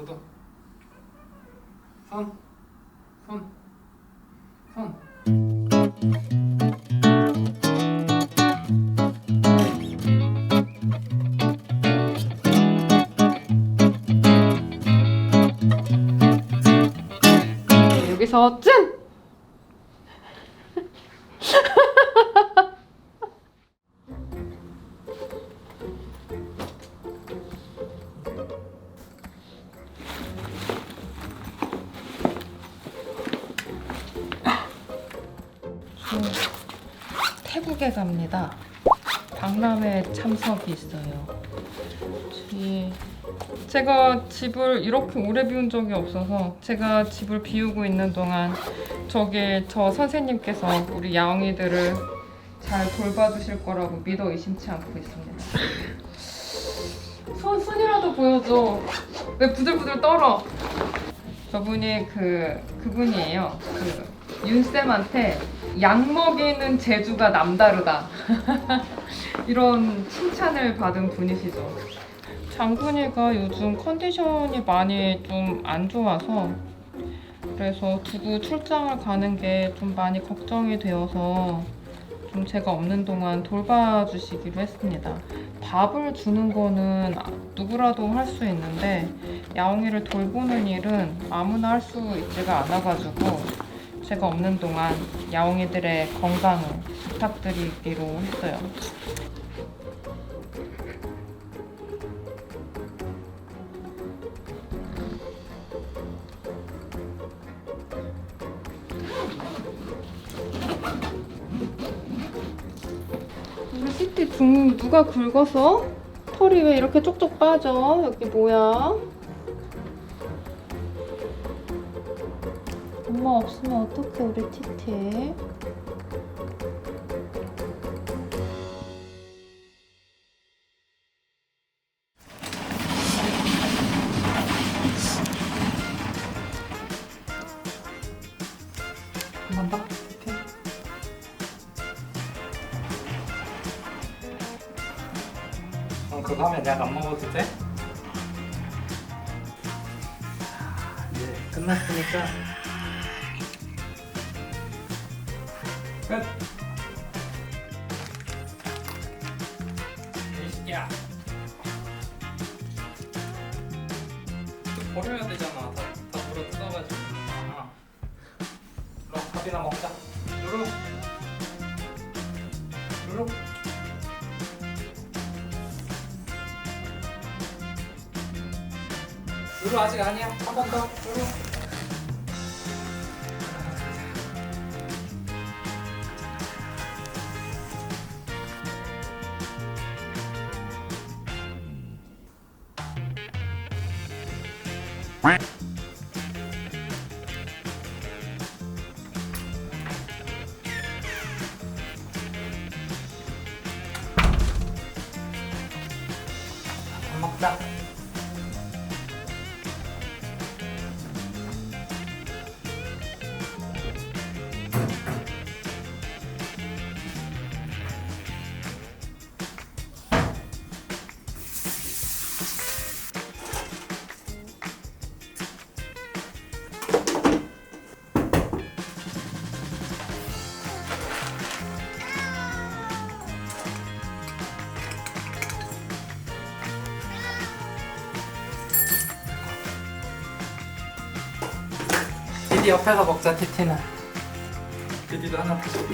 저도 손, 손, 손. 태국에 갑니다. 박람회 참석이 있어요. 이 제가 집을 이렇게 오래 비운 적이 없어서 제가 집을 비우고 있는 동안 저기 저 선생님께서 우리 야옹이들을 잘 돌봐주실 거라고 믿어 의심치 않고 있습니다. 손 손이라도 보여줘. 왜 부들부들 떨어? 저분이 그 그분이에요. 그 윤쌤한테 약 먹이는 재주가 남다르다. 이런 칭찬을 받은 분이시죠. 장군이가 요즘 컨디션이 많이 좀 안 좋아서 그래서 두고 출장을 가는 게 좀 많이 걱정이 되어서 좀 제가 없는 동안 돌봐주시기로 했습니다. 밥을 주는 거는 누구라도 할 수 있는데 야옹이를 돌보는 일은 아무나 할 수 있지가 않아가지고 제가 없는 동안 야옹이들의 건강을 부탁드리기로 했어요. 우리 시티 등 누가 긁어서? 털이 왜 이렇게 쪽쪽 빠져? 여기 뭐야? 엄마 없으면 어떡해 우리 티티? 한번 더. 오케이. 그럼 그거 하면 약안 먹어도 돼? 자, 이제 끝났으니까 끝. 이 새끼야. 이거 버려야 되잖아. 다, 다 물어 뜯어가지고. 아. 그럼 밥이나 먹자. 누루. 누루. 누루 아직 아니야. 한 번 더. 누루. 밥 디디 옆에서 먹자 티티는 디디도 하나 드시고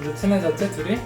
이제 친해졌지 둘이?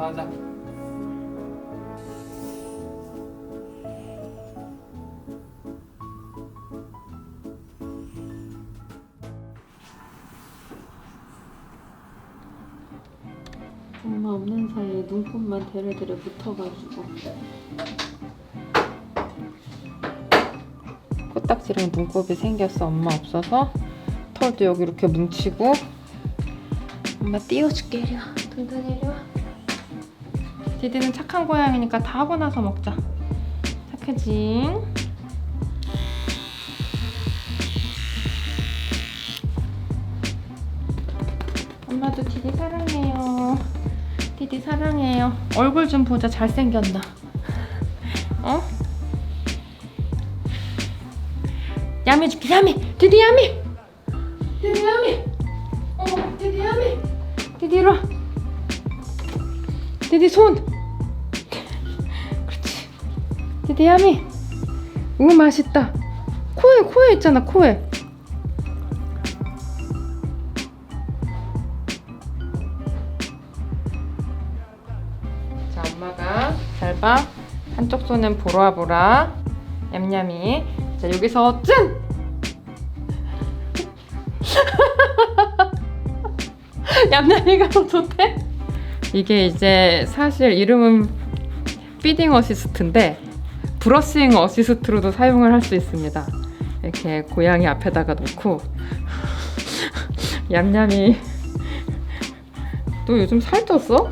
하자. 엄마 없는 사이에 눈곱만 데레데레 붙어가지고 코딱지랑 눈곱이 생겼어. 엄마 없어서 털도 여기 이렇게 뭉치고. 엄마 띄워줄게 이리 와. 든든히 이리 와. 디디는 착한 고양이니까 다 하고 나서 먹자. 착하지? 엄마도 디디 사랑해요. 디디 사랑해요. 얼굴 좀 보자. 잘생겼나? 어? 야미 줄게 야미 디디 야미 디디 야미 어 디디 야미 디디 이리 와 디디 손 디디 야미 우 맛있다. 코에 코에 있잖아 코에. 자 엄마가 잘봐. 한쪽 손은 보라보라. 냠냠이. 자 여기서 짠! 얌얌이가 더 좋대? 이게 이제 사실 이름은 피딩 어시스트인데 브러싱 어시스트로도 사용을 할 수 있습니다 이렇게 고양이 앞에다가 놓고 얌얌이 너 요즘 살쪘어?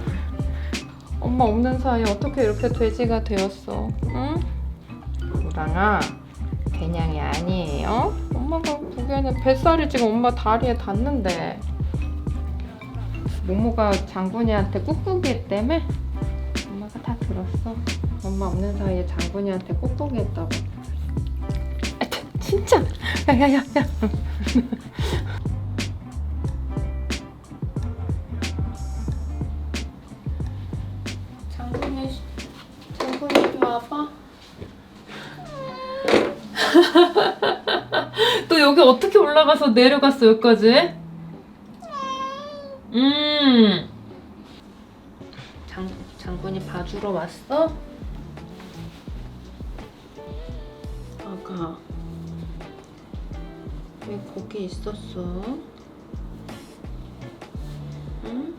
엄마 없는 사이에 어떻게 이렇게 돼지가 되었어 응? 우랑아 개냥이 아니에요? 엄마가 보기에는 뱃살이 지금 엄마 다리에 닿는데 모모가 장군이한테 꾹꾹이 했다며? 엄마가 다 들었어 엄마 없는 사이에 장군이한테 꾹꾹이 했다고 아, 진짜 야 야 야 야 장군이 장군이 이리 와봐 또 여기 어떻게 올라가서 내려갔어 여기까지? 음. 장 장군이 봐주러 왔어? 가 왜 거기 있었어? 응?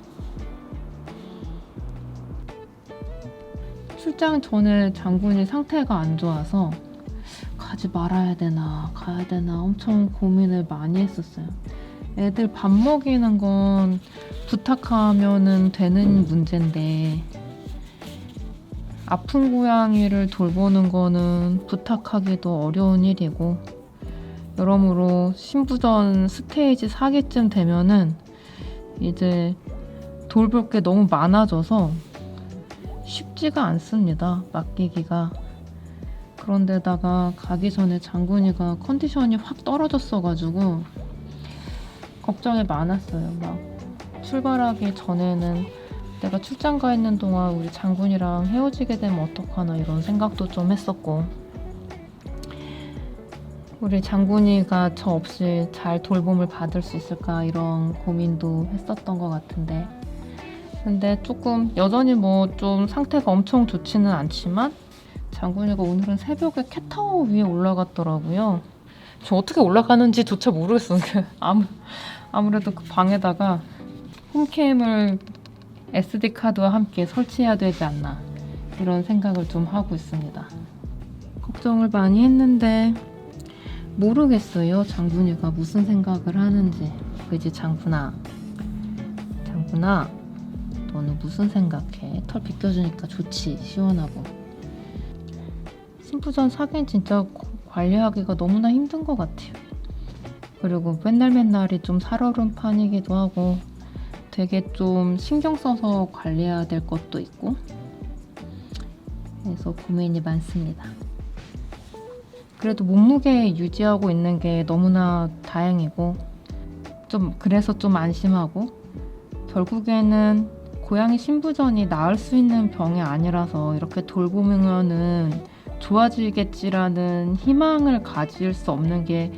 출장 전에 장군이 상태가 안 좋아서 가지 말아야 되나 가야 되나 엄청 고민을 많이 했었어요. 애들 밥 먹이는 건 부탁하면은 되는 문제인데 아픈 고양이를 돌보는 거는 부탁하기도 어려운 일이고 여러모로 신부전 스테이지 4기쯤 되면은 이제 돌볼 게 너무 많아져서 쉽지가 않습니다. 맡기기가. 그런데다가 가기 전에 장군이가 컨디션이 확 떨어졌어가지고 걱정이 많았어요. 막 출발하기 전에는 내가 출장 가 있는 동안 우리 장군이랑 헤어지게 되면 어떡하나 이런 생각도 좀 했었고 우리 장군이가 저 없이 잘 돌봄을 받을 수 있을까 이런 고민도 했었던 것 같은데 근데 조금 여전히 뭐 좀 상태가 엄청 좋지는 않지만 장군이가 오늘은 새벽에 캣타워 위에 올라갔더라고요. 저 어떻게 올라가는지조차 모르겠어요. 아무 아무래도 그 방에다가 홈캠을 SD 카드와 함께 설치해야 되지 않나 이런 생각을 좀 하고 있습니다. 걱정을 많이 했는데 모르겠어요. 장군이가 무슨 생각을 하는지. 그지 장군아. 장군아, 너는 무슨 생각해? 털 빗겨주니까 좋지, 시원하고. 신부전 사긴 진짜 관리하기가 너무나 힘든 것 같아요. 그리고 맨날 맨날이 좀 살얼음 판이기도 하고 되게 좀 신경 써서 관리해야 될 것도 있고 그래서 고민이 많습니다. 그래도 몸무게 유지하고 있는 게 너무나 다행이고 좀 그래서 좀 안심하고 결국에는 고양이 신부전이 나을 수 있는 병이 아니라서 이렇게 돌보면은 좋아지겠지라는 희망을 가질 수 없는 게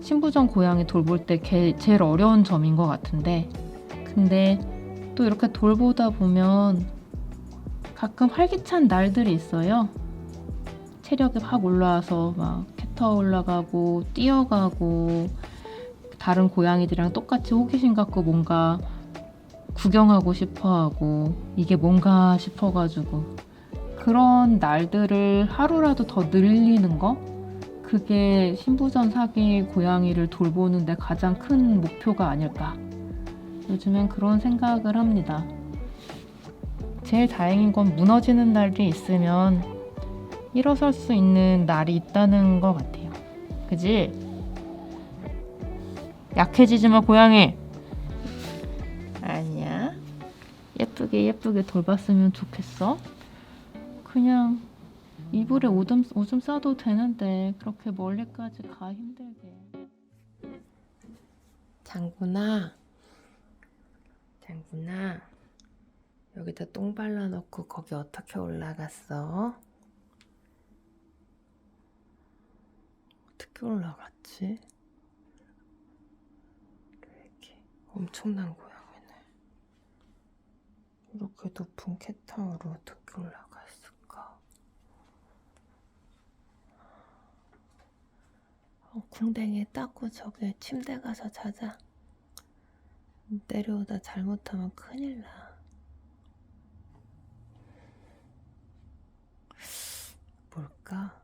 신부전 고양이 돌볼 때 게- 제일 어려운 점인 것 같은데 근데 또 이렇게 돌보다 보면 가끔 활기찬 날들이 있어요. 체력이 확 올라와서 막 캣터 올라가고 뛰어가고 다른 고양이들이랑 똑같이 호기심 갖고 뭔가 구경하고 싶어하고 이게 뭔가 싶어가지고. 그런 날들을 하루라도 더 늘리는 거? 그게 신부전 사기 고양이를 돌보는데 가장 큰 목표가 아닐까 요즘엔 그런 생각을 합니다. 제일 다행인 건 무너지는 날이 있으면 일어설 수 있는 날이 있다는 것 같아요. 그지? 약해지지 마 고양이! 아니야. 예쁘게 예쁘게 돌봤으면 좋겠어. 그냥 이불에 오줌, 오줌 싸도 되는데 그렇게 멀리까지 가 힘들게. 장군아 장군아 여기다 똥 발라놓고 거기 어떻게 올라갔어? 어떻게 올라갔지? 이렇게 엄청난 고양이네 이렇게 높은 캣타워로 어떻게 올라가 있을까? 어, 궁뎅이 닦고 저기 침대 가서 자자. 내려오다 잘못하면 큰일 나. 뭘까?